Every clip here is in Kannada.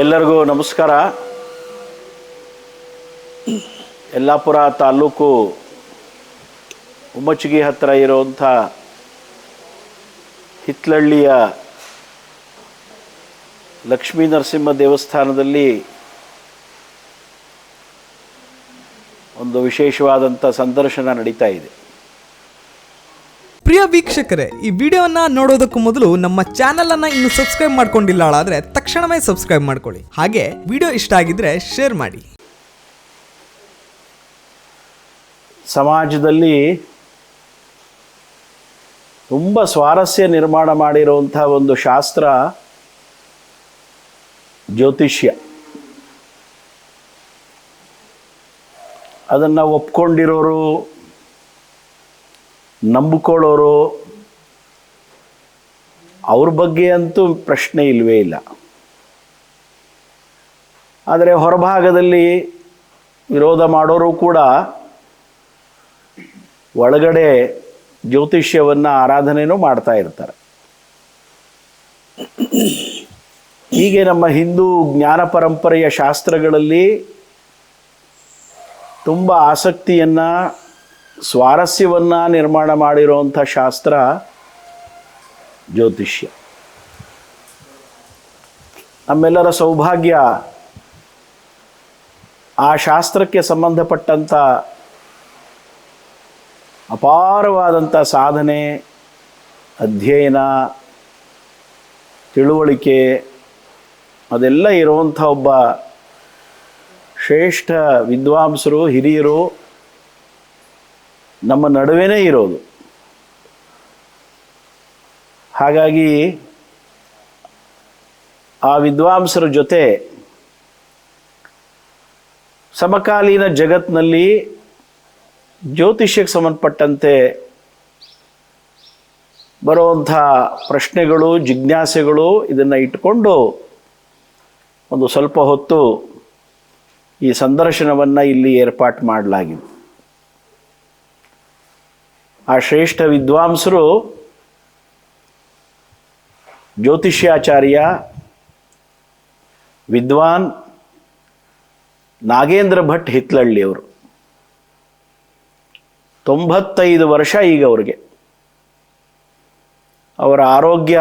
ಎಲ್ಲರಿಗೂ ನಮಸ್ಕಾರ. ಯಲ್ಲಾಪುರ ತಾಲೂಕು ಉಮ್ಮಚ್ಚಿಗೆ ಹತ್ತಿರ ಇರುವಂಥ ಹಿತ್ಲಳ್ಳಿಯ ಲಕ್ಷ್ಮೀ ನರಸಿಂಹ ದೇವಸ್ಥಾನದಲ್ಲಿ ಒಂದು ವಿಶೇಷವಾದಂಥ ಸಂದರ್ಶನ ನಡೀತಾ ಇದೆ. ಪ್ರಿಯ ವೀಕ್ಷಕರೇ, ಈ ವಿಡಿಯೋನ ನೋಡೋದಕ್ಕೂ ಮೊದಲು ನಮ್ಮ ಚಾನೆಲ್ ಅನ್ನ ಇನ್ನು ಸಬ್ಸ್ಕ್ರೈಬ್ ಮಾಡ್ಕೊಂಡಿಲ್ಲ ತಕ್ಷಣವೇ ಸಬ್ಸ್ಕ್ರೈಬ್ ಮಾಡ್ಕೊಳ್ಳಿ. ಹಾಗೆ ವಿಡಿಯೋ ಇಷ್ಟ ಆಗಿದ್ರೆ ಶೇರ್ ಮಾಡಿ. ಸಮಾಜದಲ್ಲಿ ತುಂಬ ಸ್ವಾರಸ್ಯ ನಿರ್ಮಾಣ ಮಾಡಿರುವಂಥ ಒಂದು ಶಾಸ್ತ್ರ ಜ್ಯೋತಿಷ್ಯ. ಅದನ್ನು ಒಪ್ಕೊಂಡಿರೋರು ನಂಬಿಕೊಳ್ಳೋರು ಅವ್ರ ಬಗ್ಗೆ ಅಂತೂ ಪ್ರಶ್ನೆ ಇಲ್ಲವೇ ಇಲ್ಲ. ಆದರೆ ಹೊರಭಾಗದಲ್ಲಿ ವಿರೋಧ ಮಾಡೋರು ಕೂಡ ಒಳಗಡೆ ಜ್ಯೋತಿಷ್ಯವನ್ನು ಆರಾಧನೆಯೂ ಮಾಡ್ತಾ ಇರ್ತಾರೆ. ಹೀಗೆ ನಮ್ಮ ಹಿಂದೂ ಜ್ಞಾನ ಪರಂಪರೆಯ ಶಾಸ್ತ್ರಗಳಲ್ಲಿ ತುಂಬ ಆಸಕ್ತಿಯನ್ನು ಸ್ವಾರಸ್ಯವನ್ನು ನಿರ್ಮಾಣ ಮಾಡಿರುವಂಥ ಶಾಸ್ತ್ರ ಜ್ಯೋತಿಷ್ಯ. ನಮ್ಮೆಲ್ಲರ ಸೌಭಾಗ್ಯ ಆ ಶಾಸ್ತ್ರಕ್ಕೆ ಸಂಬಂಧಪಟ್ಟಂಥ ಅಪಾರವಾದಂಥ ಸಾಧನೆ, ಅಧ್ಯಯನ, ತಿಳುವಳಿಕೆ, ಅದೆಲ್ಲ ಇರುವಂಥ ಒಬ್ಬ ಶ್ರೇಷ್ಠ ವಿದ್ವಾಂಸರು, ಹಿರಿಯರು ನಮ್ಮ ನಡುವೆನೇ ಇರೋದು. ಹಾಗಾಗಿ ಆ ವಿದ್ವಾಂಸರ ಜೊತೆ ಸಮಕಾಲೀನ ಜಗತ್ತಿನಲ್ಲಿ ಜ್ಯೋತಿಷ್ಯಕ್ಕೆ ಸಂಬಂಧಪಟ್ಟಂತೆ ಬರುವಂಥ ಪ್ರಶ್ನೆಗಳು, ಜಿಜ್ಞಾಸೆಗಳು ಇದನ್ನು ಇಟ್ಕೊಂಡು ಒಂದು ಸ್ವಲ್ಪ ಹೊತ್ತು ಈ ಸಂದರ್ಶನವನ್ನು ಇಲ್ಲಿ ಏರ್ಪಾಟ್ ಮಾಡಲಾಗಿದೆ. ಆ ಶ್ರೇಷ್ಠ ವಿದ್ವಾಂಸರು ಜ್ಯೋತಿಷ್ಯಾಚಾರ್ಯ, ವಿದ್ವಾನ್ ನಾಗೇಂದ್ರ ಭಟ್ ಹಿತ್ಲಳ್ಳಿಯವರು ತೊಂಬತ್ತೈದು ವರ್ಷ ಈಗ ಅವ್ರಿಗೆ. ಅವರ ಆರೋಗ್ಯ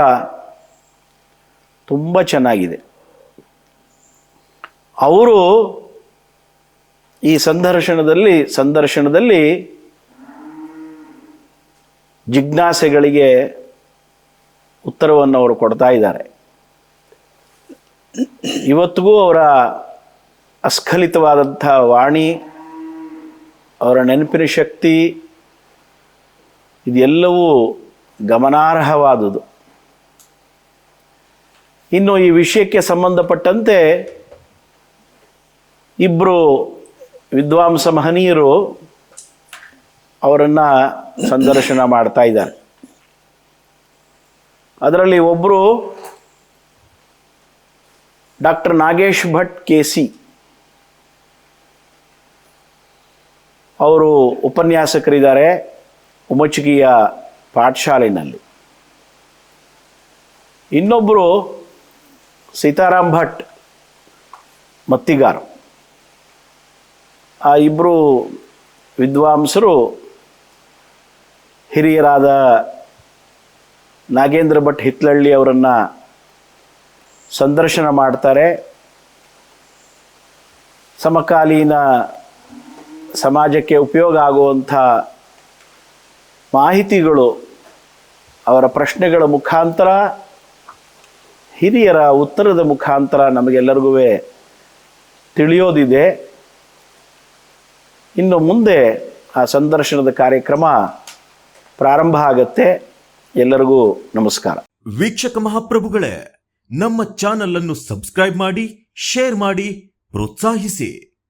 ತುಂಬ ಚೆನ್ನಾಗಿದೆ. ಅವರು ಈ ಸಂದರ್ಶನದಲ್ಲಿ ಸಂದರ್ಶನದಲ್ಲಿ ಜಿಜ್ಞಾಸೆಗಳಿಗೆ ಉತ್ತರವನ್ನು ಅವರು ಕೊಡ್ತಾ ಇದ್ದಾರೆ. ಇವತ್ತಿಗೂ ಅವರ ಅಸ್ಖಲಿತವಾದಂಥ ವಾಣಿ, ಅವರ ನೆನಪಿನ ಶಕ್ತಿ, ಇದೆಲ್ಲವೂ ಗಮನಾರ್ಹವಾದುದು. ಇನ್ನು ಈ ವಿಷಯಕ್ಕೆ ಸಂಬಂಧಪಟ್ಟಂತೆ ಇಬ್ಬರು ವಿದ್ವಾಂಸ ಮಹನೀಯರು ಅವರನ್ನು ಸಂದರ್ಶನ ಮಾಡ್ತಾ ಇದ್ದಾರೆ. ಅದರಲ್ಲಿ ಒಬ್ಬರು doctor Nagesh Bhat K C. ಅವರು ಉಪನ್ಯಾಸಕರಿದ್ದಾರೆ ಉಮಚಿಗಿಯ ಪಾಠಶಾಲೆಯಲ್ಲಿ ಇನ್ನೊಬ್ಬರು ಸೀತಾರಾಮ್ ಭಟ್ ಮತ್ತಿಗಾರ್. ಆ ಇಬ್ಬರು ವಿದ್ವಾಂಸರು ಹಿರಿಯರಾದ ನಾಗೇಂದ್ರ ಭಟ್ ಹಿತ್ಲಳ್ಳಿ ಅವರನ್ನು ಸಂದರ್ಶನ ಮಾಡ್ತಾರೆ. ಸಮಕಾಲೀನ ಸಮಾಜಕ್ಕೆ ಉಪಯೋಗ ಆಗುವಂಥ ಮಾಹಿತಿಗಳು ಅವರ ಪ್ರಶ್ನೆಗಳ ಮುಖಾಂತರ, ಹಿರಿಯರ ಉತ್ತರದ ಮುಖಾಂತರ ನಮಗೆಲ್ಲರಿಗೂ ತಿಳಿಯೋದಿದೆ. ಇನ್ನು ಮುಂದೆ ಆ ಸಂದರ್ಶನದ ಕಾರ್ಯಕ್ರಮ ಪ್ರಾರಂಭ ಆಗತ್ತೆ. ಎಲ್ಲರಿಗೂ ನಮಸ್ಕಾರ. ವೀಕ್ಷಕ ಮಹಾಪ್ರಭುಗಳೇ ನಮ್ಮ ಚಾನಲ್ ಅನ್ನು ಸಬ್ಸ್ಕ್ರೈಬ್ ಮಾಡಿ ಶೇರ್ ಮಾಡಿ ಪ್ರೋತ್ಸಾಹಿಸಿ.